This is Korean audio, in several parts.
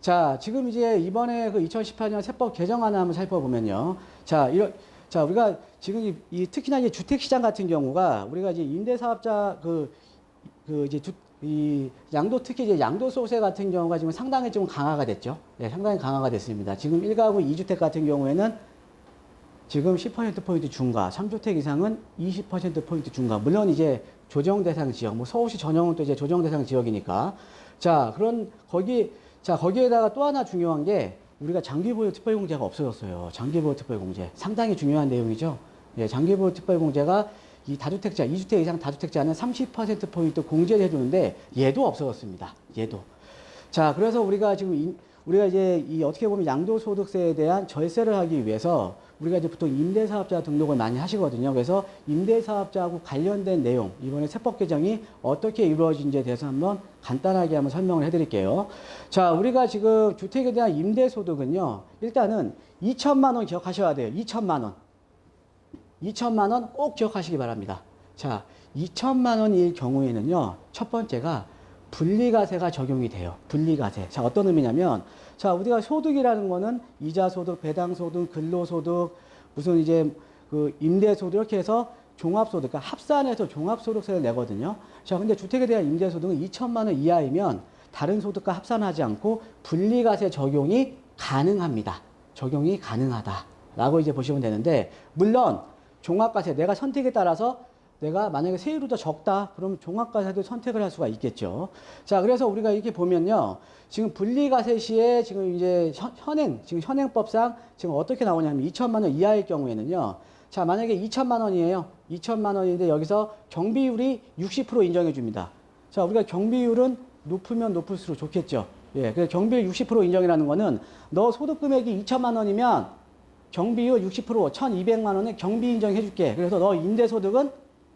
자, 지금 이제 이번에 그 2018년 세법 개정안을 한번 살펴보면요. 자, 이런, 자, 우리가 지금 이, 이 특히나 이제 주택 시장 같은 경우가 우리가 이제 임대 사업자 그, 그 이제 주, 이 양도 특히 이제 양도소득세 같은 경우가 지금 상당히 좀 강화가 됐죠. 네, 상당히 강화가 됐습니다. 지금 1가구 2주택 같은 경우에는 지금 10%포인트 중과, 3주택 이상은 20%포인트 중과. 물론 이제 조정 대상 지역, 뭐 서울시 전형은 또 이제 조정 대상 지역이니까. 자, 그런, 거기, 자, 거기에다가 또 하나 중요한 게 우리가 장기보유 특별공제가 없어졌어요. 장기보유 특별공제. 상당히 중요한 내용이죠. 예, 장기보유 특별공제가 이 다주택자, 2주택 이상 다주택자는 30%포인트 공제를 해주는데 얘도 없어졌습니다. 얘도. 자, 그래서 우리가 지금 이- 우리가 이제 이 어떻게 보면 양도소득세에 대한 절세를 하기 위해서 우리가 이제 보통 임대사업자 등록을 많이 하시거든요. 그래서 임대사업자하고 관련된 내용, 이번에 세법 개정이 어떻게 이루어진지에 대해서 한번 간단하게 한번 설명을 해드릴게요. 자, 우리가 지금 주택에 대한 임대소득은요, 일단은 2천만 원 기억하셔야 돼요. 2천만 원. 2천만 원 꼭 기억하시기 바랍니다. 자, 2천만 원일 경우에는요, 첫 번째가 분리과세가 적용이 돼요. 분리과세. 자, 어떤 의미냐면, 자, 우리가 소득이라는 거는 이자소득, 배당소득, 근로소득, 무슨 이제 그 임대소득 이렇게 해서 종합소득, 그러니까 합산해서 종합소득세를 내거든요. 자, 근데 주택에 대한 임대소득은 2천만 원 이하이면 다른 소득과 합산하지 않고 분리과세 적용이 가능합니다. 적용이 가능하다라고 이제 보시면 되는데, 물론 종합과세 내가 선택에 따라서 내가 만약에 세율이 더 적다 그러면 종합과세도 선택을 할 수가 있겠죠. 자, 그래서 우리가 이렇게 보면요. 지금 분리과세 시에 지금 이제 현- 현행 지금 현행법상 지금 어떻게 나오냐면 2천만 원 이하일 경우에는요. 자, 만약에 2천만 원이에요. 2천만 원인데 여기서 경비율이 60% 인정해 줍니다. 자, 우리가 경비율은 높으면 높을수록 좋겠죠. 예. 그래서 경비율 60% 인정이라는 거는 너 소득 금액이 2천만 원이면 경비율 60% 1,200만 원에 경비 인정해 줄게. 그래서 너 임대 소득은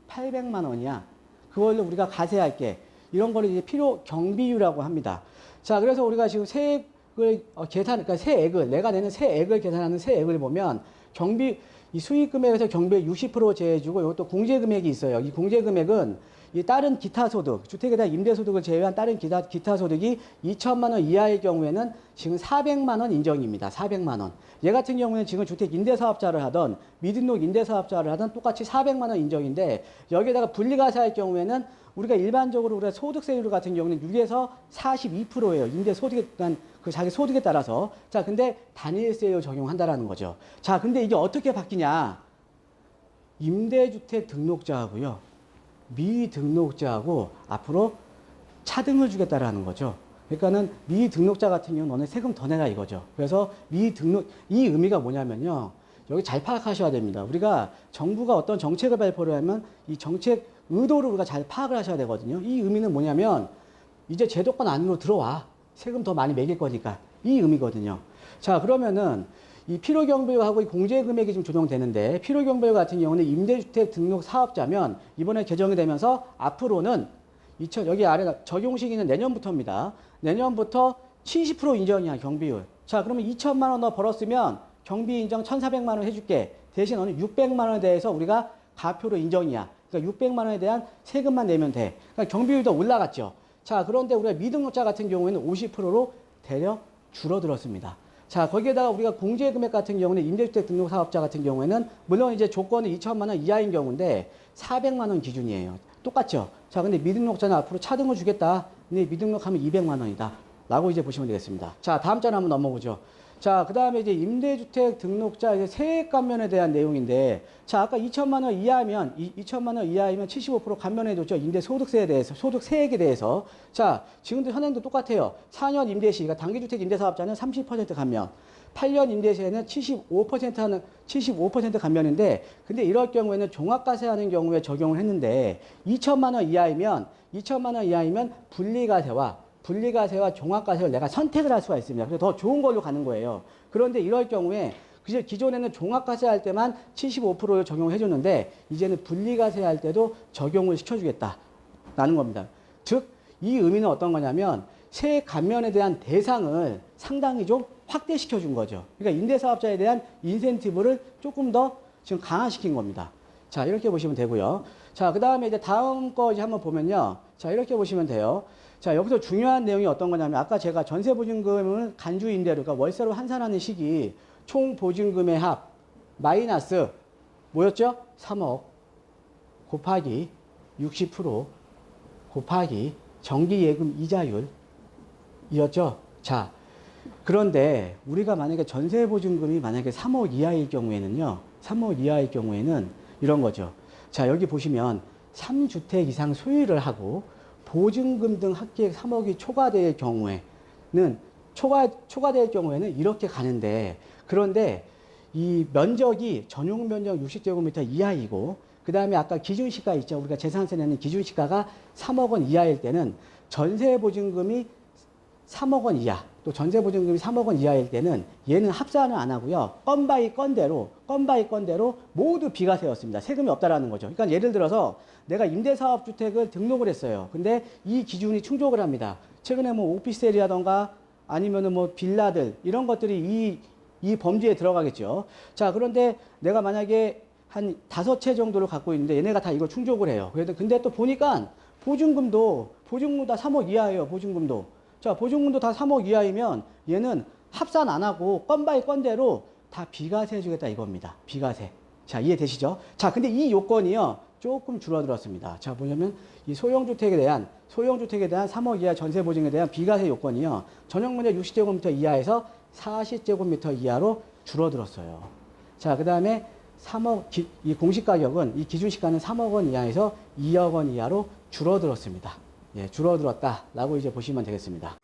800만 원이야. 그걸로 우리가 가세할게. 이런 거를 이제 필요 경비율이라고 합니다. 자, 그래서 우리가 지금 세액을 어, 계산, 그러니까 세액을 내가 내는 세액을 계산하는 세액을 보면 경비 이 수익 금액에서 경비를 60% 제해주고 이것도 공제 금액이 있어요. 이 공제 금액은 이 다른 기타 소득, 주택에 대한 임대 소득을 제외한 다른 기타 기타 소득이 2천만 원 이하의 경우에는 지금 400만 원 인정입니다. 400만 원. 얘 같은 경우에는 지금 주택 임대 사업자를 하던 미등록 임대 사업자를 하던 똑같이 400만 원 인정인데 여기에다가 분리가세할 경우에는 우리가 일반적으로 우리가 소득세율 같은 경우는 6에서 42%예요. 임대 소득에 대한 그 자기 소득에 따라서. 자, 근데 단일세율 적용한다라는 거죠. 자, 근데 이게 어떻게 바뀌냐? 임대주택 등록자하고요. 미등록자하고 앞으로 차등을 주겠다라는 거죠. 그러니까는 미등록자 같은 경우는 너네 세금 더 내라 이거죠. 그래서 미등록 이 의미가 뭐냐면요. 여기 잘 파악하셔야 됩니다. 우리가 정부가 어떤 정책을 발표를 하면 이 정책 의도를 우리가 잘 파악을 하셔야 되거든요. 이 의미는 뭐냐면 이제 제도권 안으로 들어와. 세금 더 많이 매길 거니까. 이 의미거든요. 자, 그러면은 이 필요경비율하고 이 공제 금액이 좀 조정되는데 필요경비율 같은 경우는 임대주택 등록 사업자면 이번에 개정이 되면서 앞으로는 2000, 여기 아래 적용 시기는 내년부터입니다. 내년부터 70% 인정이야, 경비율. 자, 그러면 2천만 원너 벌었으면 경비 인정 1,400만 원 해줄게. 대신 너는 600만 원에 대해서 우리가 가표로 인정이야. 그러니까 600만 원에 대한 세금만 내면 돼. 그러니까 경비율도 올라갔죠. 자, 그런데 우리가 미등록자 같은 경우에는 50%로 대려 줄어들었습니다. 자, 거기에다가 우리가 공제 금액 같은 경우는 임대주택 등록 사업자 같은 경우에는 물론 이제 조건은 2천만 원 이하인 경우인데 400만 원 기준이에요. 똑같죠? 자, 근데 미등록자는 앞으로 차등을 주겠다. 근데 미등록하면 200만 원이다. 라고 이제 보시면 되겠습니다. 자, 다음 장 한번 넘어보죠. 자, 그 다음에 이제 임대주택 등록자 이제 세액 감면에 대한 내용인데, 자, 아까 2천만 원 이하면, 2천만 원 이하이면 75% 감면해줬죠. 임대 소득세에 대해서, 소득 세액에 대해서. 자, 지금도 현행도 똑같아요. 4년 임대시, 그러니까 단기주택 임대사업자는 30% 감면. 8년 임대시에는 75% 하는 75% 감면인데 근데 이럴 경우에는 종합과세 하는 경우에 적용을 했는데 2천만 원 이하이면 2천만 원 이하이면 분리과세와 분리과세와 종합과세를 내가 선택을 할 수가 있습니다. 그래서 더 좋은 걸로 가는 거예요. 그런데 이럴 경우에 기존에는 종합과세 할 때만 75%를 적용해 줬는데 이제는 분리과세 할 때도 적용을 시켜주겠다. 라는 겁니다. 즉, 이 의미는 어떤 거냐면 세액 감면에 대한 대상을 상당히 좀 확대시켜 준 거죠. 그러니까 임대사업자에 대한 인센티브를 조금 더 지금 강화시킨 겁니다. 자, 이렇게 보시면 되고요. 자, 그 다음에 이제 다음 거 이제 한번 보면요. 자, 이렇게 보시면 돼요. 자, 여기서 중요한 내용이 어떤 거냐면 아까 제가 전세 보증금을 간주 임대료, 그러니까 월세로 환산하는 시기 총 보증금의 합 마이너스 뭐였죠? 3억 곱하기 60% 곱하기 정기 예금 이자율 이었죠? 자, 그런데 우리가 만약에 전세 보증금이 만약에 3억 이하일 경우에는요. 3억 이하일 경우에는 이런 거죠. 자, 여기 보시면 3주택 이상 소유를 하고 보증금 등 합계액 3억이 초과될 경우에는 초과 초과될 경우에는 이렇게 가는데 그런데 이 면적이 전용 면적 60제곱미터 이하이고 그 다음에 아까 기준 시가 있죠. 우리가 재산세 내는 기준 시가가 3억 원 이하일 때는 전세 보증금이 3억 원 이하, 또 전세 보증금이 3억 원 이하일 때는 얘는 합산을 안 하고요. 건 바이 건대로, 건 바이 건대로 모두 비과세였습니다. 세금이 없다라는 거죠. 그러니까 예를 들어서 내가 임대사업 주택을 등록을 했어요. 근데 이 기준이 충족을 합니다. 최근에 뭐 오피스텔이라던가 아니면은 뭐 빌라들 이런 것들이 이, 이 범주에 들어가겠죠. 자, 그런데 내가 만약에 한 다섯 채 정도를 갖고 있는데 얘네가 다 이걸 충족을 해요. 그래도 근데 또 보니까 보증금도 보증금 다 3억 이하예요. 보증금도. 자, 보증금도 다 3억 이하이면 얘는 합산 안 하고 건바이 건대로 다 비과세 해주겠다 이겁니다. 비과세. 자, 이해되시죠? 자, 근데 이 요건이요. 조금 줄어들었습니다. 자, 보냐면 이 소형주택에 대한 소형주택에 대한 3억 이하 전세 보증에 대한 비과세 요건이요. 전용 면적 60제곱미터 이하에서 40제곱미터 이하로 줄어들었어요. 자, 그다음에 3억 기- 이 공시 가격은 이 기준 시가는 3억 원 이하에서 2억 원 이하로 줄어들었습니다. 예, 줄어들었다라고 이제 보시면 되겠습니다.